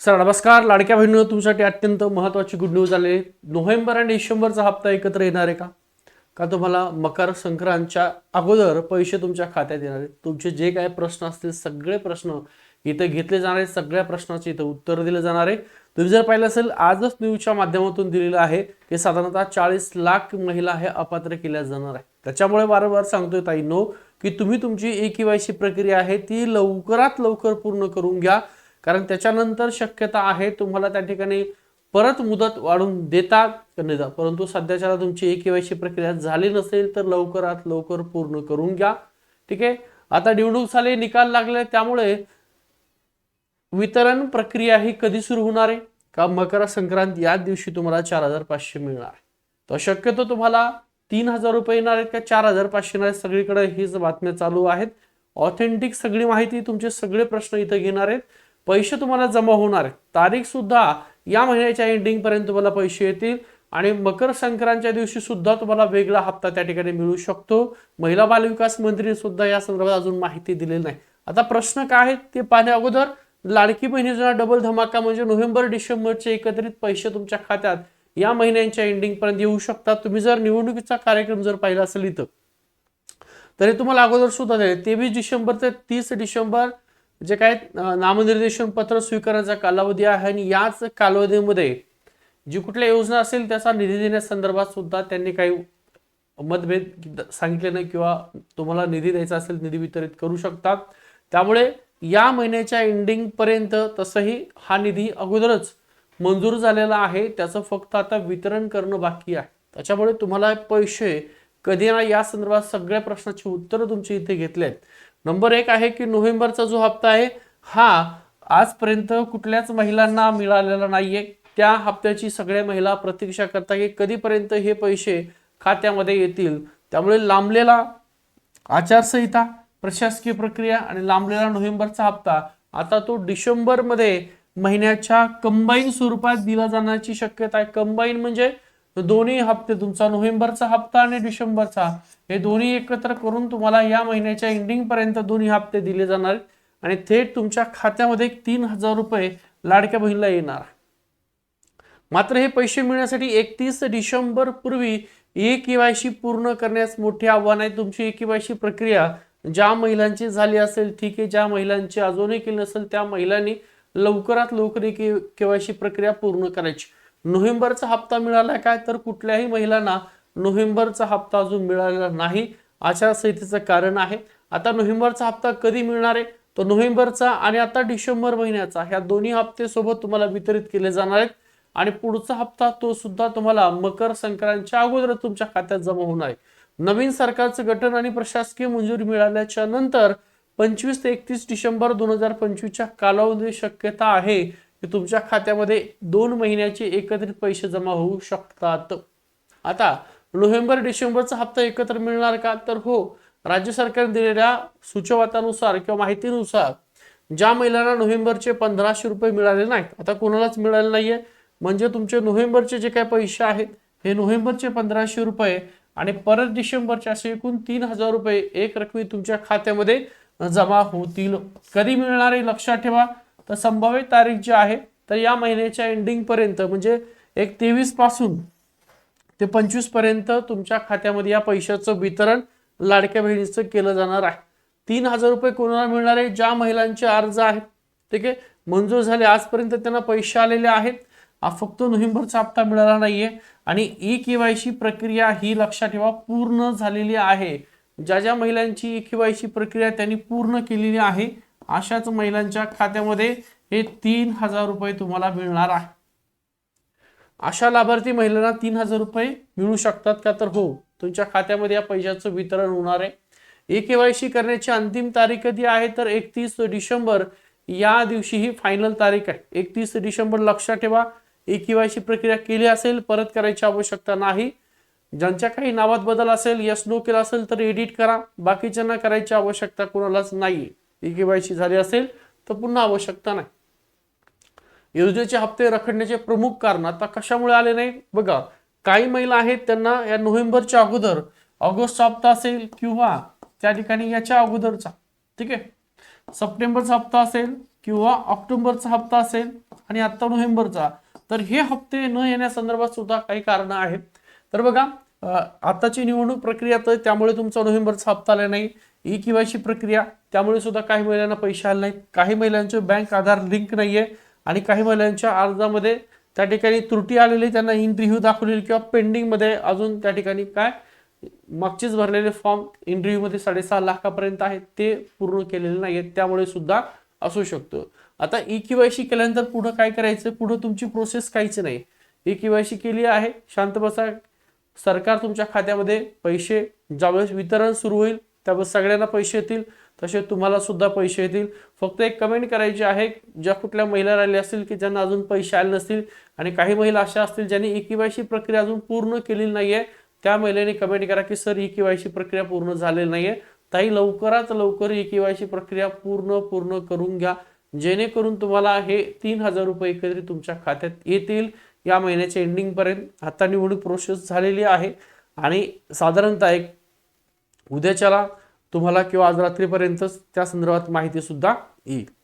Sir नमस्कार. लाडक्या बहिणीनं तुमच्यासाठी अत्यंत महत्त्वाची गुड न्यूज आली. नोव्हेंबर आणि डिसेंबरचा हप्ता एकत्र येणार आहे का? का तुम्हाला मकर संक्रांतच्या अगोदर पैसे तुमच्या खात्यात येणार आहेत? तुमचे जे काही प्रश्न असतील सगळे प्रश्न इथे घेतले जाणार आहेत. सगळ्या प्रश्नाचे इथं उत्तर दिले जाणार आहे. तुम्ही जर पाहिलं असेल आजच न्यूजच्या माध्यमातून दिलेलं आहे की साधारणतः चाळीस लाख महिला हे अपात्र केल्या जाणार आहे त्याच्यामुळे वारंवार सांगतोय ताई नो की तुम्ही तुमची ई केवायसी प्रक्रिया आहे ती लवकरात लवकर पूर्ण करून घ्या. कारण त्याच्यानंतर शक्यता आहे तुम्हाला त्या ठिकाणी परत मुदत वाढून देतात देतात. परंतु सध्याच्या तुमची एक केवायसी प्रक्रिया झाली नसेल तर लवकरात लवकर पूर्ण करून घ्या. ठीक आहे? आता निवडणूक झाले निकाल लागले त्यामुळे वितरण प्रक्रिया ही कधी सुरू होणार आहे? का मकर संक्रांत या दिवशी तुम्हाला चार हजार पाचशे मिळणार तर शक्यतो तुम्हाला तीन हजार रुपये येणार आहेत का चार हजार पाचशे येणार आहेत? सगळीकडे हीच बातम्या चालू आहेत. ऑथेंटिक सगळी माहिती तुमचे सगळे प्रश्न इथं घेणार आहेत. पैसे तुम्हाला जमा होणार तारीखसुद्धा या महिन्याच्या एंडिंगपर्यंत तुम्हाला पैसे येतील आणि मकर संक्रांतच्या दिवशी सुद्धा तुम्हाला वेगळा हप्ता त्या ठिकाणी मिळू शकतो. महिला बालविकास मंत्री सुद्धा या संदर्भात अजून माहिती दिलेली नाही. आता प्रश्न काय आहेत ते पाहण्या अगोदर लाडकी बहिणीचा डबल धमाका म्हणजे नोव्हेंबर डिसेंबरचे एकत्रित पैसे तुमच्या खात्यात या महिन्यांच्या एंडिंगपर्यंत येऊ शकतात. तुम्ही जर निवडणुकीचा कार्यक्रम जर पाहिला असेल इथं तरी तुम्हाला अगोदर सुद्धा तेवीस डिसेंबर ते तीस डिसेंबर जे काय नामनिर्देशन पत्र स्वीकारण्याचा कालावधी आहे आणि याच कालावधीमध्ये जी कुठल्या योजना असेल त्याचा निधी देण्यासंदर्भात सुद्धा त्यांनी काही मतभेद सांगितले नाही किंवा तुम्हाला निधी द्यायचा असेल निधी वितरित करू शकतात. त्यामुळे या महिन्याच्या एंडिंग पर्यंत तसंही हा निधी अगोदरच मंजूर झालेला आहे. त्याचं फक्त आता वितरण करणं बाकी आहे. त्याच्यामुळे तुम्हाला पैसे कधी ना या संदर्भात सगळ्या प्रश्नाची उत्तरं तुमची इथे घेतली आहेत नंबर एक आहे की नोव्हेंबरचा जो हप्ता आहे हा आजपर्यंत कुठल्याच महिलांना मिळालेला नाहीये. त्या हप्त्याची सगळ्या महिला प्रतीक्षा करता की कधीपर्यंत हे पैसे खात्यामध्ये येतील. त्यामुळे लांबलेला आचारसंहिता प्रशासकीय प्रक्रिया आणि लांबलेला नोव्हेंबरचा हप्ता आता तो डिसेंबरमध्ये महिन्याच्या कंबाईन स्वरूपात दिला जाण्याची शक्यता आहे. कंबाईन म्हणजे दोन्ही हप्ते तुमचा नोव्हेंबरचा हप्ता आणि डिसेंबरचा. हे दोन्ही एकत्र करून तुम्हाला या महिन्याच्या एंडिंग पर्यंत दोन्ही हप्ते दिले जाणार आणि थेट तुमच्या खात्यामध्ये तीन हजार रुपये लाडक्या बहिणीला येणार मात्र हे पैसे मिळण्यासाठी एकतीस डिसेंबर पूर्वी ए केवायसी पूर्ण करण्यास मोठे आव्हान आहे. तुमची ए केवायसी प्रक्रिया ज्या महिलांची झाली असेल ठीक आहे. ज्या महिलांची अजूनही केली नसेल त्या महिलांनी लवकरात लवकर ई केवायसी प्रक्रिया पूर्ण करायची. नोव्हेंबरचा हप्ता मिळाला काय? तर कुठल्याही महिलांना नोव्हेंबरचा हप्ता अजून मिळालेला नाही. आचारसंहितेचं कारण आहे. आता नोव्हेंबरचा हप्ता कधी मिळणार आहे? तो नोव्हेंबरचा आणि आता डिसेंबर महिन्याचा ह्या दोन्ही हप्ते सोबत तुम्हाला वितरित केले जाणार आहेत. आणि पुढचा हप्ता तो सुद्धा तुम्हाला मकर संक्रांतच्या अगोदर तुमच्या खात्यात जमा होणार आहे. नवीन सरकारचं गठन आणि प्रशासकीय मंजुरी मिळाल्याच्या नंतर पंचवीस ते एकतीस डिसेंबर दोन हजार पंचवीसच्या कालावधी शक्यता आहे. की तुमच्या खात्यामध्ये दोन महिन्याचे एकत्रित पैसे जमा होऊ शकतात. आता नोव्हेंबर डिसेंबरचा हप्ता एकत्र मिळणार का? तर हो राज्य सरकारने दिलेल्या सुचवतानुसार किंवा माहितीनुसार ज्या महिलांना नोव्हेंबरचे पंधराशे रुपये मिळाले नाहीत आता कोणालाच मिळाले नाहीये. म्हणजे तुमचे नोव्हेंबरचे जे काही पैसे आहेत हे नोव्हेंबरचे पंधराशे रुपये आणि परत डिसेंबरचे असे एकूण तीन हजार रुपये एक रकमी तुमच्या खात्यामध्ये जमा होतील. कधी मिळणार आहे लक्षात ठेवा. तर संभाव्य तारीख जी आहे तर या महिन्याच्या एंडिंग पर्यंत म्हणजे एक तेवीसपासून ते पंचवीसपर्यंत तुमच्या खात्यामध्ये या पैशाचं वितरण लाडक्या बहिणीचं केलं जाणार आहे. तीन हजार रुपये कोणाला मिळणार आहे? ज्या महिलांचे अर्ज आहेत ठीक आहे? मंजूर झाले आजपर्यंत त्यांना पैसे आलेले आहेत. हा फक्त नोव्हेंबरचा हप्ता मिळाला नाहीये. आणि ई केवायसी प्रक्रिया ही लक्षात ठेवा पूर्ण झालेली आहे. ज्या ज्या महिलांची ई केवायसी प्रक्रिया त्यांनी पूर्ण केलेली आहे. अशाच महिलांच्या खात्यामध्ये हे तीन हजार रुपये तुम्हाला मिळणार आहे. अशा लाभार्थी महिलांना तीन हजार रुपये मिळू शकतात का? तर हो तुमच्या खात्यामध्ये या पैशाचं वितरण होणार आहे. ए केवायसी करण्याची अंतिम तारीख कधी आहे? तर एकतीस डिसेंबर या दिवशी ही फायनल तारीख आहे. एकतीस डिसेंबर लक्षात ठेवा. ए केवायसी प्रक्रिया केली असेल परत करायची आवश्यकता नाही. ज्यांच्या काही नावात बदल असेल यस नो केला असेल तर एडिट करा. बाकीच्यांना करायची आवश्यकता कोणालाच नाही ई केवायसी झाली असेल तर पुन्हा आवश्यकता नाही. योजनेचे हप्ते रखडण्याचे प्रमुख कारण आता कशामुळे आले नाही बघा काही महिला आहेत त्यांना या नोव्हेंबरच्या अगोदर ऑगस्टचा हप्ता असेल किंवा त्या ठिकाणी याच्या अगोदरचा ठीक आहे? सप्टेंबरचा हप्ता असेल किंवा ऑक्टोबरचा हप्ता असेल आणि आता नोव्हेंबरचा तर हे हप्ते न येण्यासंदर्भात सुद्धा काही कारणं आहेत. तर बघा आताची निवडणूक प्रक्रिया तर त्यामुळे तुमचा नोव्हेंबरचा हप्ता आला नाही. ई के वाय सी प्रक्रिया त्यामुळे सुद्धा काही महिलांना पैसे आले नाहीत. काही महिलांचे बँक आधार लिंक नाही आहे आणि काही महिलांच्या अर्जामध्ये त्या ठिकाणी त्रुटी आलेली त्यांना इंटरव्ह्यू दाखवलेली किंवा पेंडिंगमध्ये अजून त्या ठिकाणी काय मागचेच भरलेले फॉर्म इंटरव्ह्यूमध्ये साडेसहा लाखापर्यंत आहेत ते पूर्ण केलेले नाही आहेत त्यामुळे सुद्धा असू शकतो. आता ई के वाय सी केल्यानंतर पुढं काय करायचं? पुढं तुमची प्रोसेस काहीच नाही. ई के वाय सी केली आहे शांत बसा. सरकार तुमच्या खात्यामध्ये पैसे ज्यावेळेस वितरण सुरू होईल त्यावेळेस सगळ्यांना पैसे येतील तसे तुम्हाला सुद्धा पैसे येतील. फक्त एक कमेंट करायची आहे ज्या कुठल्या महिला राहिल्या असतील की ज्यांना अजून पैसे आले नसतील आणि काही महिला अशा असतील ज्यांनी ई केवायसी प्रक्रिया अजून पूर्ण केलेली नाहीये त्या महिलेने कमेंट करा की सर ई केवायसी प्रक्रिया पूर्ण झालेली नाहीये. ताई लवकरात लवकर ई केवायसी प्रक्रिया पूर्ण पूर्ण करून घ्या. जेणेकरून तुम्हाला हे तीन हजार रुपये एकत्रित तुमच्या खात्यात येतील. या महिन्याच्या एंडिंगपर्यंत आता निवडणूक प्रोसेस झालेली आहे. आणि साधारणतः एक उद्याच्याला तुम्हाला किंवा आज रात्रीपर्यंतच त्या संदर्भात माहितीसुद्धा येईल.